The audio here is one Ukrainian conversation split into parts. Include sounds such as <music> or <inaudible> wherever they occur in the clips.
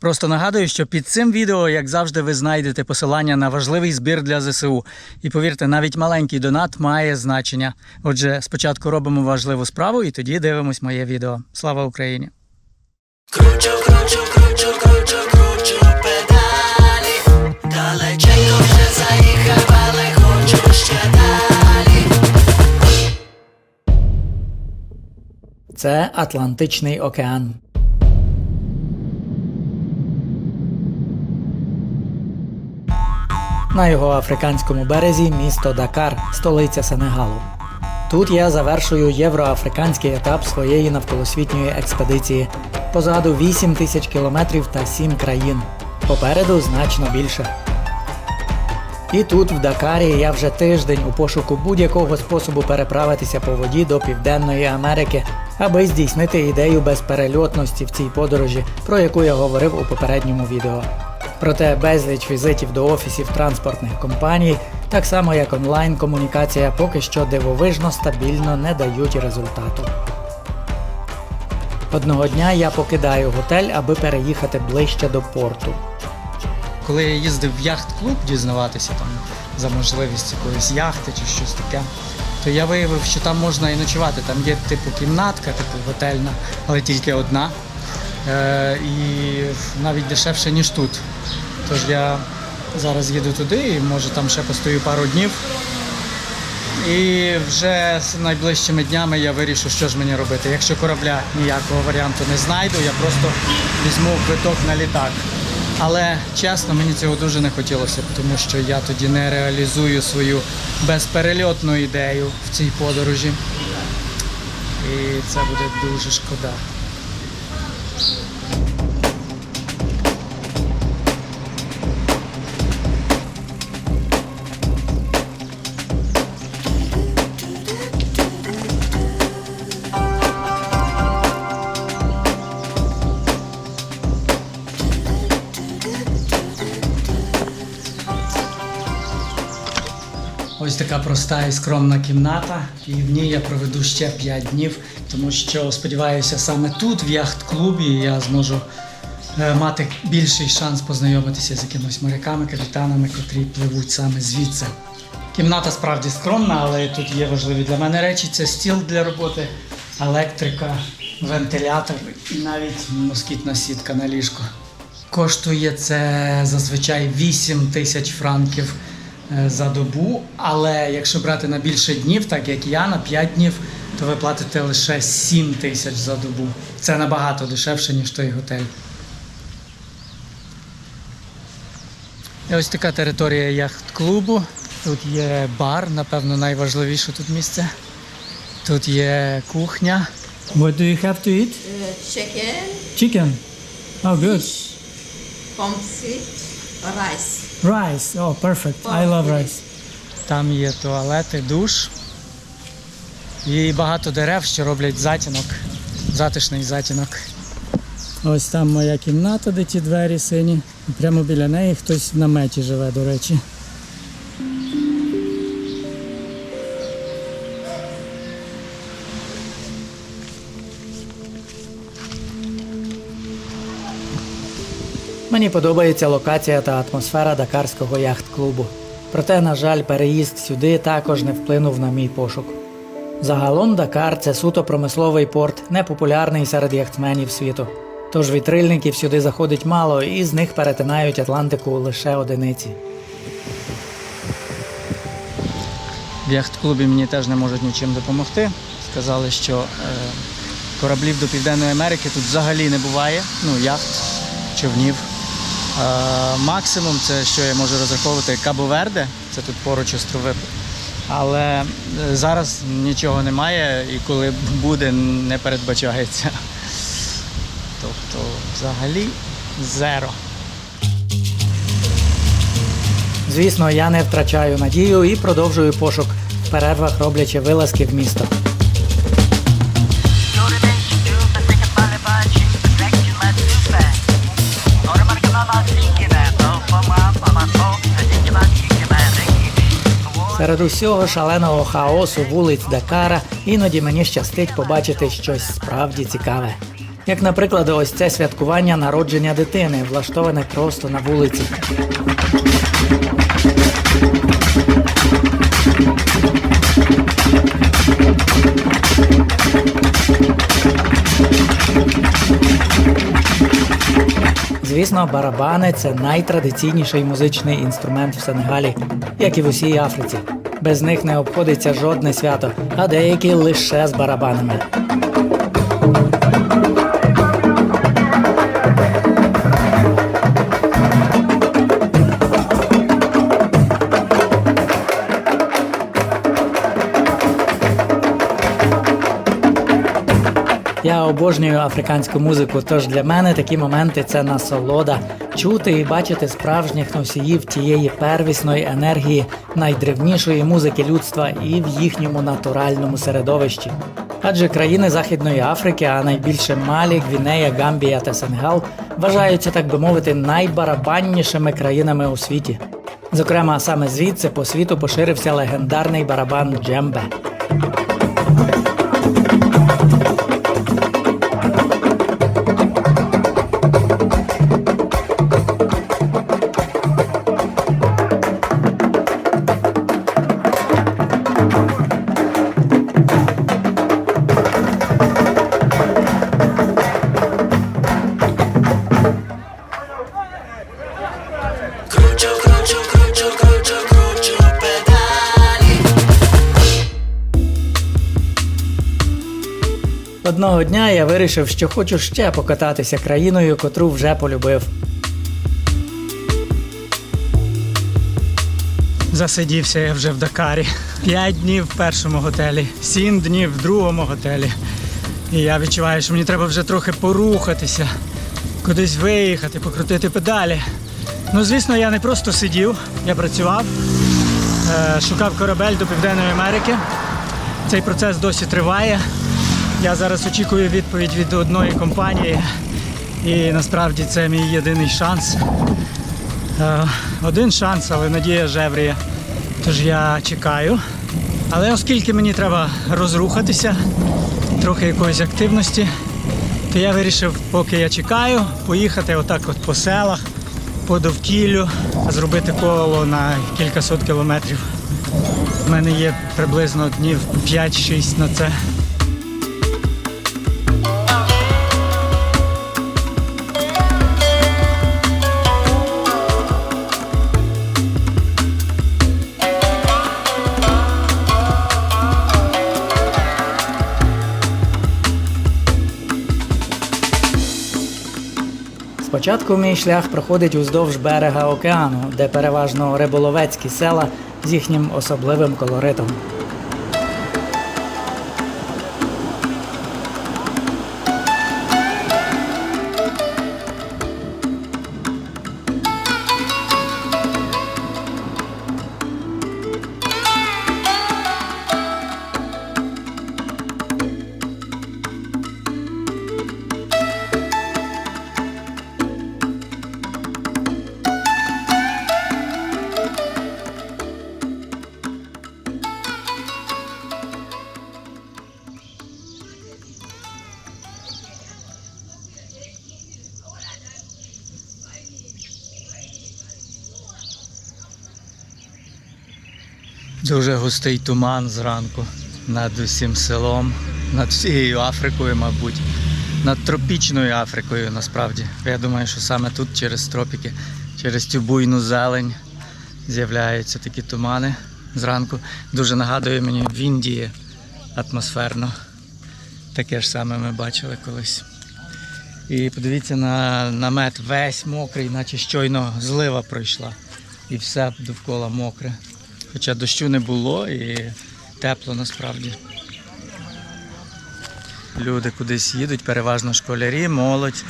Просто нагадую, що під цим відео, як завжди, ви знайдете посилання на важливий збір для ЗСУ. І повірте, навіть маленький донат має значення. Отже, спочатку робимо важливу справу і тоді дивимось моє відео. Слава Україні! Кручу, кручу, кручу, кручу, кручу педалі Далеченько вже заїхав, але хочу ще далі Це Атлантичний океан. На його африканському березі місто Дакар, столиця Сенегалу. Тут я завершую євроафриканський етап своєї навколосвітньої експедиції. Позаду 8 тисяч кілометрів та 7 країн. Попереду значно більше. І тут, в Дакарі, я вже тиждень у пошуку будь-якого способу переправитися по воді до Південної Америки, аби здійснити ідею безперельотності в цій подорожі, про яку я говорив у попередньому відео. Проте безліч візитів до офісів транспортних компаній, так само як онлайн-комунікація, поки що дивовижно стабільно не дають результату. Одного дня я покидаю готель, аби переїхати ближче до порту. Коли я їздив в яхт-клуб дізнаватися там за можливість якоїсь яхти чи щось таке, то я виявив, що там можна і ночувати. Там є типу кімнатка, типу готельна, але тільки одна. Е, і навіть дешевше, ніж тут. Тож я зараз їду туди і може там ще постою пару днів. І вже з найближчими днями я вирішу, що ж мені робити. Якщо корабля ніякого варіанту не знайду, я просто візьму квиток на літак. Але чесно, мені цього дуже не хотілося, тому що я тоді не реалізую свою безперельотну ідею в цій подорожі. І це буде дуже шкода. Ось така проста і скромна кімната, і в ній я проведу ще 5 днів, тому що сподіваюся, саме тут, в яхт-клубі, я зможу е, мати більший шанс познайомитися з якимись моряками, капітанами, котрі пливуть саме звідси. Кімната справді скромна, але тут є важливі для мене речі: це стіл для роботи, електрика, вентилятор і навіть москітна сітка на ліжко. Коштує це зазвичай 8 тисяч франків за добу, але якщо брати на більше днів, так як я, на 5 днів, то ви платите лише 7 тисяч за добу. Це набагато дешевше, ніж той готель. І ось така територія яхт-клубу. Тут є бар, напевно, найважливіше тут місце. Тут є кухня. What do you have to eat? Uh, chicken, Chicken. Oh, good. pomfret, rice. Rice. Oh, perfect. I love rice. Там є туалети, душ. І багато дерев, що роблять затінок, затишний затінок. Ось там моя кімната, де ті двері сині. Прямо біля неї хтось в наметі живе, до речі. Мені подобається локація та атмосфера дакарського яхт-клубу. Проте, на жаль, переїзд сюди також не вплинув на мій пошук. Загалом Дакар це суто промисловий порт, непопулярний серед яхтсменів світу. Тож вітрильників сюди заходить мало, і з них перетинають Атлантику лише одиниці. В яхт-клубі мені теж не можуть нічим допомогти. Сказали, що е, кораблів до Південної Америки тут взагалі не буває. Ну, яхт, човнів. Е, максимум, це що я можу розраховувати Кабо-Верде, це тут поруч острови. Але е, зараз нічого немає і коли буде, не передбачається. Тобто, взагалі, зеро. Звісно, я не втрачаю надію і продовжую пошук в перервах роблячи вилазки в місто. Серед усього шаленого хаосу вулиць Дакара іноді мені щастить побачити щось справді цікаве. Як, наприклад, ось це святкування народження дитини, влаштоване просто на вулиці. Звісно, барабани це найтрадиційніший музичний інструмент в Сенегалі, як і в усій Африці. Без них не обходиться жодне свято, а деякі лише з барабанами. Обожнюю африканську музику, тож для мене такі моменти це насолода чути і бачити справжніх носіїв тієї первісної енергії найдревнішої музики людства і в їхньому натуральному середовищі. Адже країни Західної Африки, а найбільше Малі, Гвінея, Гамбія та Сенгал, вважаються, так би мовити, найбарабаннішими країнами у світі. Зокрема, саме звідси по світу поширився легендарний барабан Джембе. Вирішив, що хочу ще покататися країною, котру вже полюбив. Засидівся я вже в Дакарі. П'ять днів в першому готелі, сім днів в другому готелі. І я відчуваю, що мені треба вже трохи порухатися, кудись виїхати, покрутити педалі. Ну, звісно, я не просто сидів, я працював, е, шукав корабель до Південної Америки. Цей процес досі триває. Я зараз очікую відповідь від одної компанії, і насправді це мій єдиний шанс. Е, Один шанс, але надія жевріє. Тож я чекаю. Але оскільки мені треба розрухатися, трохи якоїсь активності, то я вирішив, поки я чекаю, поїхати отак от по селах, по довкіллю, зробити коло на кількасот кілометрів. У мене є приблизно днів 5-6 на це. Спочатку мій шлях проходить уздовж берега океану, де переважно риболовецькі села з їхнім особливим колоритом. Дуже густий туман зранку над усім селом, над всією Африкою, мабуть, над тропічною Африкою насправді. Я думаю, що саме тут через тропіки, через цю буйну зелень з'являються такі тумани зранку. Дуже нагадує мені в Індії атмосферно. Таке ж саме ми бачили колись. І подивіться на намет весь мокрий, наче щойно злива пройшла. І все довкола мокре. Хоча дощу не було і тепло насправді. Люди кудись їдуть, переважно школярі, молодь.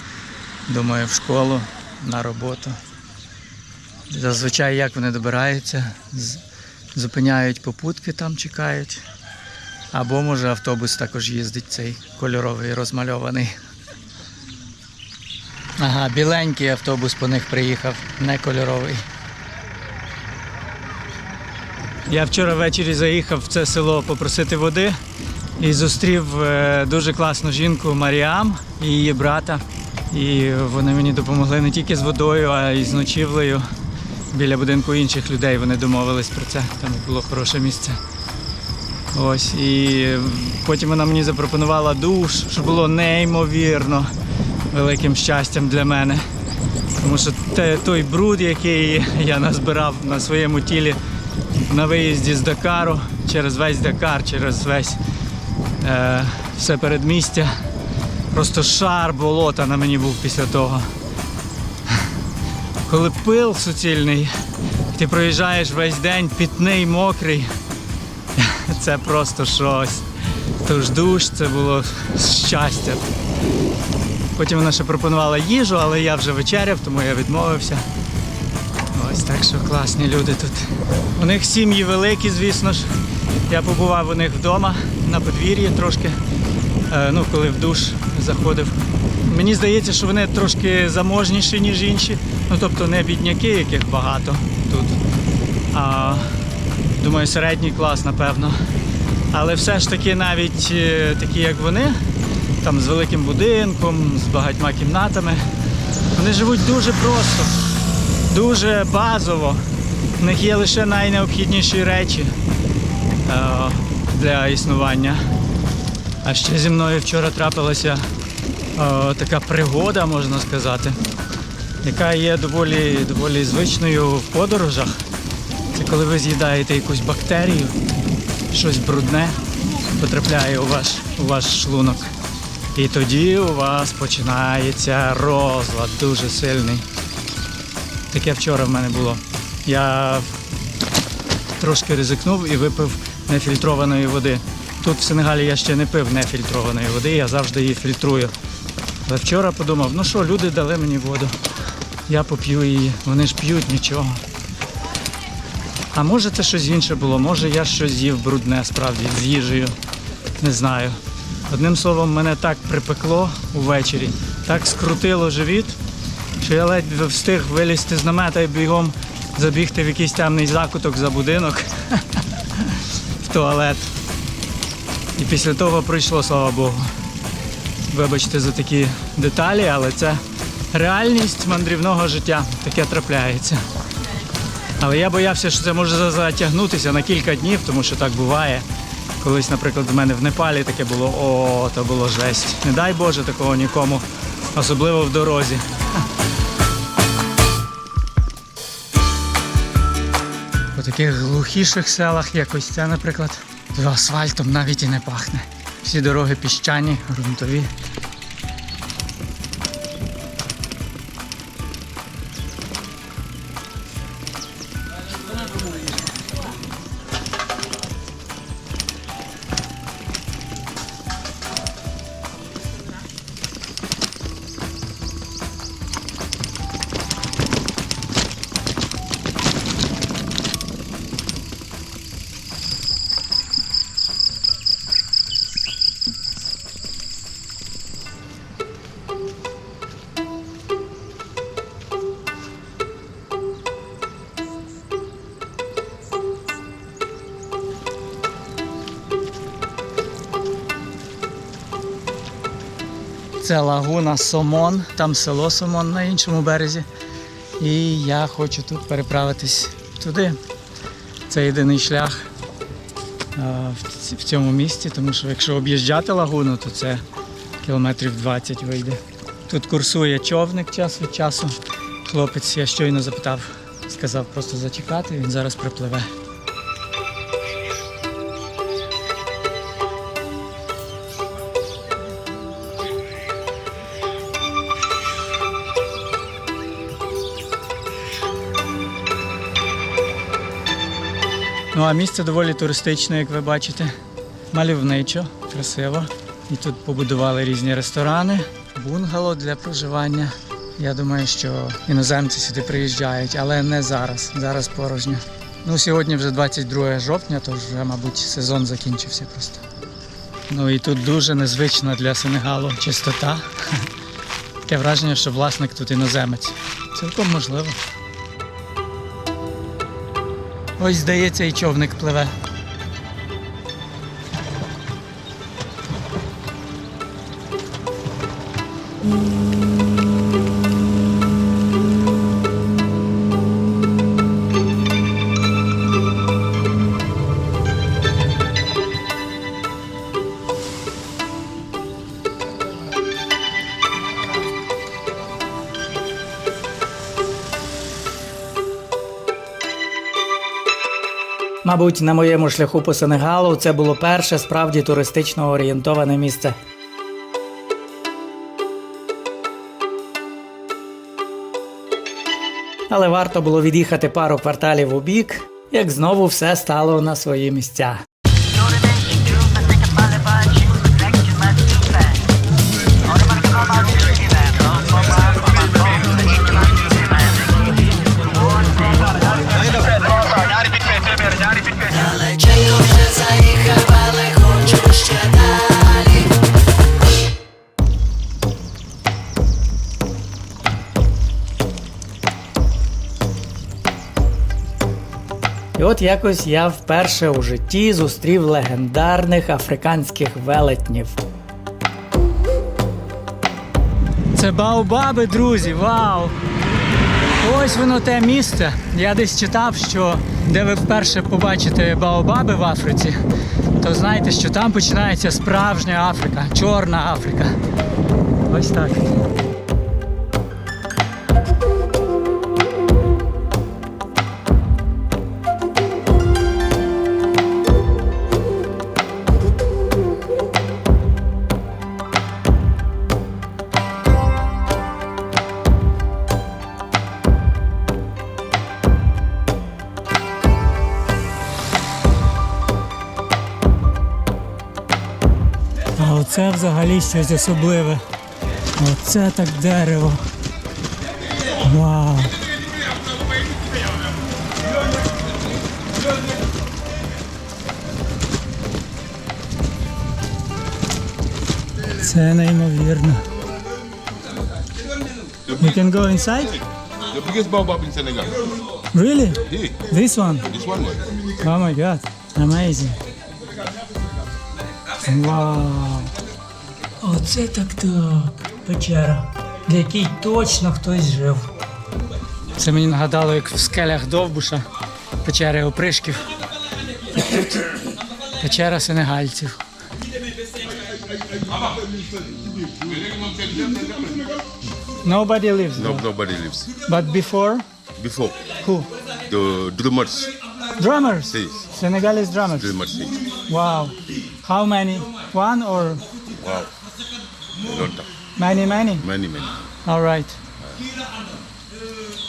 Думаю, в школу, на роботу. Зазвичай як вони добираються, зупиняють попутки, там чекають. Або може автобус також їздить цей кольоровий, розмальований. Ага, біленький автобус по них приїхав, не кольоровий. Я вчора ввечері заїхав в це село попросити води і зустрів е, дуже класну жінку Маріам і її брата. І вони мені допомогли не тільки з водою, а й з ночівлею біля будинку інших людей. Вони домовились про це. Там було хороше місце. Ось і потім вона мені запропонувала душ, що було неймовірно великим щастям для мене. Тому що те, той бруд, який я назбирав на своєму тілі на виїзді з Дакару, через весь Дакар, через весь е, все передмістя. Просто шар болота на мені був після того. Коли пил суцільний, ти проїжджаєш весь день пітний, мокрий. <laughs> Це просто щось. Тож душ, це було щастя. Потім вона ще пропонувала їжу, але я вже вечеряв, тому я відмовився. Ось так що класні люди тут. У них сім'ї великі, звісно ж. Я побував у них вдома на подвір'ї трошки. Е, ну, коли в душ заходив. Мені здається, що вони трошки заможніші, ніж інші. Ну, тобто не бідняки, яких багато тут. А думаю, середній клас, напевно. Але все ж таки навіть е, такі, як вони, там з великим будинком, з багатьма кімнатами, вони живуть дуже просто, дуже базово. У них є лише найнеобхідніші речі е, для існування. А ще зі мною вчора трапилася е, така пригода, можна сказати, яка є доволі, доволі звичною в подорожах. Це коли ви з'їдаєте якусь бактерію, щось брудне потрапляє у ваш, у ваш шлунок. І тоді у вас починається розлад дуже сильний. Таке вчора в мене було. Я трошки ризикнув і випив нефільтрованої води. Тут в Сенегалі я ще не пив нефільтрованої води, я завжди її фільтрую. Але вчора подумав, ну що, люди дали мені воду. Я поп'ю її, вони ж п'ють нічого. А може це щось інше було, може я щось з'їв брудне справді з їжею. Не знаю. Одним словом, мене так припекло увечері, так скрутило живіт, що я ледь встиг вилізти з намета і бігом забігти в якийсь темний закуток за будинок <laughs> в туалет. І після того пройшло, слава Богу. Вибачте за такі деталі, але це реальність мандрівного життя. Таке трапляється. Але я боявся, що це може затягнутися на кілька днів, тому що так буває. Колись, наприклад, в мене в Непалі таке було, о, то було жесть. Не дай Боже такого нікому, особливо в дорозі. У таких глухіших селах, як ось це, наприклад, то асфальтом навіть і не пахне. Всі дороги піщані, ґрунтові. Це лагуна Сомон, там село Сомон на іншому березі. І я хочу тут переправитись туди. Це єдиний шлях в в цьому місті, тому що якщо об'їжджати лагуну, то це кілометрів 20 вийде. Тут курсує човник час від часу. Хлопець, я щойно запитав, сказав просто зачекати, він зараз припливе. Ну а місце доволі туристичне, як ви бачите. Мальовничо, красиво. І тут побудували різні ресторани, бунгало для проживання. Я думаю, що іноземці сюди приїжджають, але не зараз. Зараз порожньо. Ну, сьогодні вже 22 жовтня, то вже, мабуть, сезон закінчився просто. Ну і тут дуже незвично для Сенегалу чистота. <laughs> Таке враження, що власник тут іноземець. Цілком можливо. Ось, здається, і човник пливе. Mm. Мабуть, на моєму шляху по Сенегалу це було перше справді туристично орієнтоване місце. Але варто було від'їхати пару кварталів у бік, як знову все стало на свої місця. І от якось я вперше у житті зустрів легендарних африканських велетнів. Це Баобаби, друзі, вау! Ось воно те місце. Я десь читав, що де ви вперше побачите Баобаби в Африці, то знаєте, що там починається справжня Африка, Чорна Африка. Ось так. А оце взагалі щось особливе. Оце так дерево. Вау. Це неймовірно. You can go inside? The biggest baobab in Senegal. Really? Hey, This one? this one. Oh my god, amazing. Вау. Оце так так. Печера, в якій точно хтось жив. Це мені нагадало, як в скелях Довбуша, печери опришків. Тут печера сенегальців. Nobody lives No, there. nobody lives. But before, Before, who? the drummers, Drummers. Yes. Senegalese drummers. drummers say, Wow. How many? One or wow. Many, many? Many, many. All right.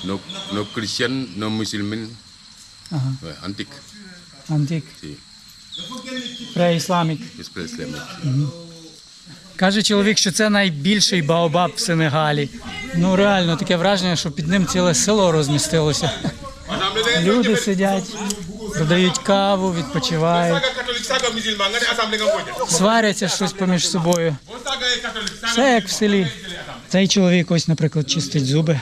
No, no Christian, no Muslim. Uh-huh. Well, antique. Antique. See, Pre-Islamic. it's place Islamic. Каже чоловік, що це найбільший баобаб в Сенегалі. Ну реально таке враження, що під ним ціле село розмістилося. Люди сидять, продають каву, відпочивають, сваряться щось поміж собою. Все як в селі. Цей чоловік ось, наприклад, чистить зуби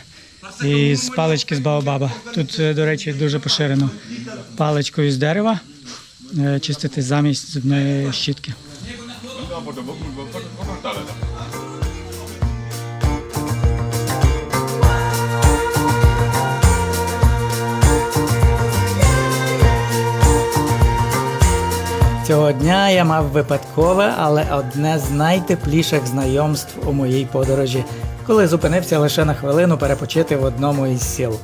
і з палички з баобаба. Тут, е, до речі, дуже поширено паличкою з дерева е, чистити замість зубної щітки. Цього дня я мав випадкове, але одне з найтепліших знайомств у моїй подорожі, коли зупинився лише на хвилину перепочити в одному із сіл.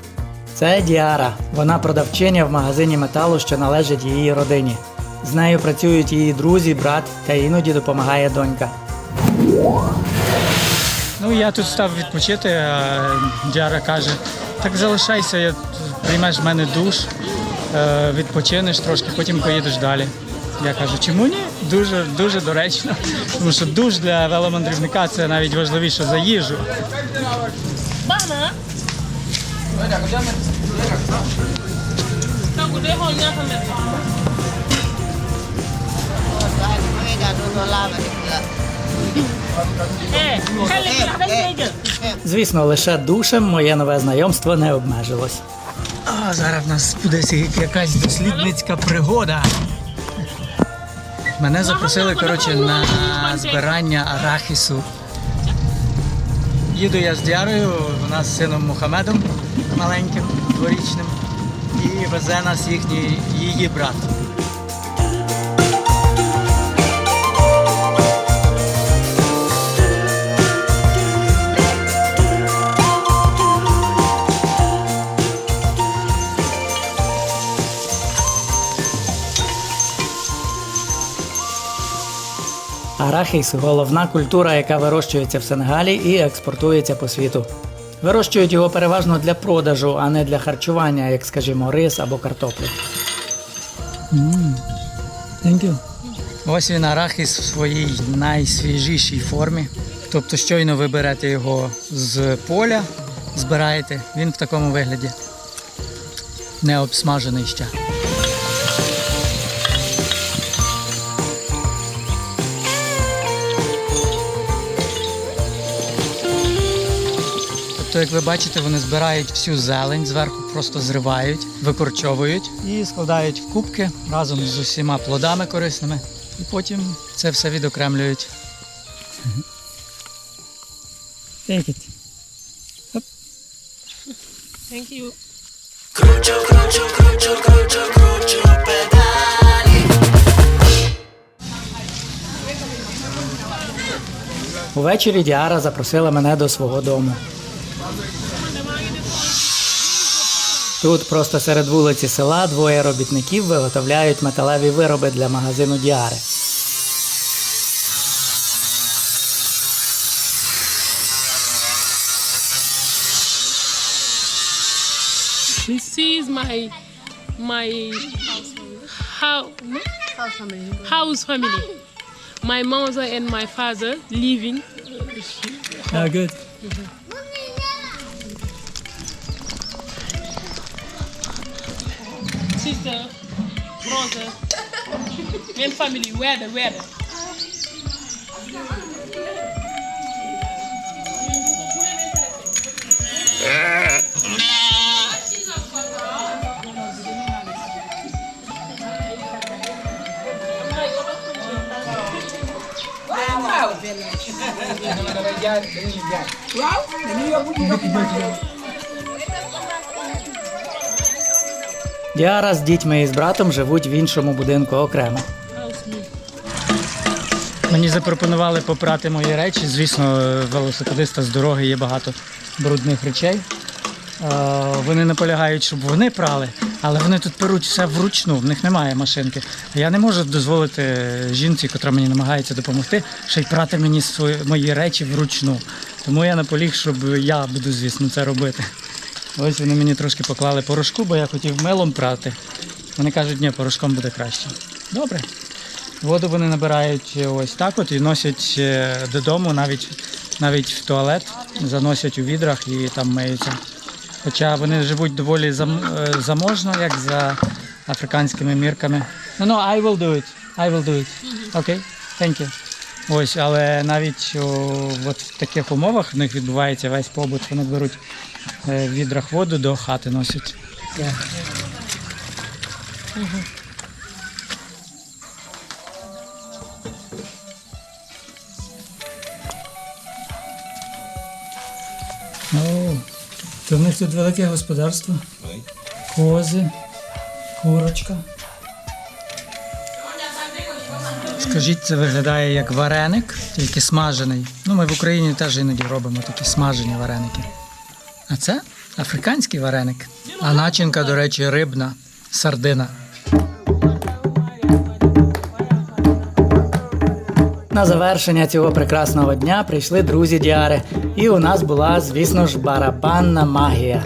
Це Діара. Вона продавчиня в магазині металу, що належить її родині. З нею працюють її друзі, брат та іноді допомагає донька. Ну, я тут став відпочити, а Діара каже, так залишайся, я, приймеш в мене душ, е, відпочинеш трошки, потім поїдеш далі. Я кажу, чому ні? Дуже, дуже доречно. Тому що душ для веломандрівника це навіть важливіше за їжу. Звісно, лише душем моє нове знайомство не обмежилось. А зараз в нас буде якась дослідницька пригода. Мене запросили коротше, на збирання арахісу Їду я з Діарою, вона з сином Мухамедом маленьким, дворічним, і везе нас їхній її брат. Арахіс головна культура, яка вирощується в Сенегалі і експортується по світу. Вирощують його переважно для продажу, а не для харчування, як, скажімо, рис або картоплю. Thank you. Ось він арахіс в своїй найсвіжішій формі. Тобто, щойно ви берете його з поля, збираєте, він в такому вигляді. Не обсмажений ще. Тобто, як ви бачите, вони збирають всю зелень, зверху просто зривають, викорчовують і складають в кубки разом з усіма плодами корисними. І потім це все відокремлюють. Take it. Thank you. Кручу, кручу, кручу, кручу, кручу педалі. Увечері Діара запросила мене до свого дому. Тут, просто серед вулиці села, двоє робітників виготовляють металеві вироби для магазину Діари. This is my my house family. My mother and my father living. Ah, good. Sister, brother, and family. Where the where the. Діара з дітьми і з братом живуть в іншому будинку окремо. Мені запропонували попрати мої речі. Звісно, велосипедиста з дороги є багато брудних речей. Е, Вони наполягають, щоб вони прали, але вони тут перуть все вручну, в них немає машинки. Я не можу дозволити жінці, котра мені намагається допомогти, ще й прати мені свої, мої речі вручну. Тому я наполіг, щоб я буду, звісно, це робити. Ось вони мені трошки поклали порошку, бо я хотів милом прати. Вони кажуть, ні, порошком буде краще. Добре. Воду вони набирають ось так от і носять е, додому, навіть, навіть в туалет, заносять у відрах і там миються. Хоча вони живуть доволі зам, е, заможно, як за африканськими мірками. Ну, no, I will do it. I will do it. Окей, thank you. Ось, але навіть о, от в таких умовах в них відбувається весь побут. Вони беруть е, в відрах воду до хати носять. О, то в них тут велике господарство. Кози, курочка. Скажіть, це виглядає як вареник, тільки смажений. Ну, ми в Україні теж іноді робимо такі смажені вареники. А це африканський вареник. А начинка, до речі, рибна, сардина. На завершення цього прекрасного дня прийшли друзі Діари, і у нас була, звісно ж, барабанна магія.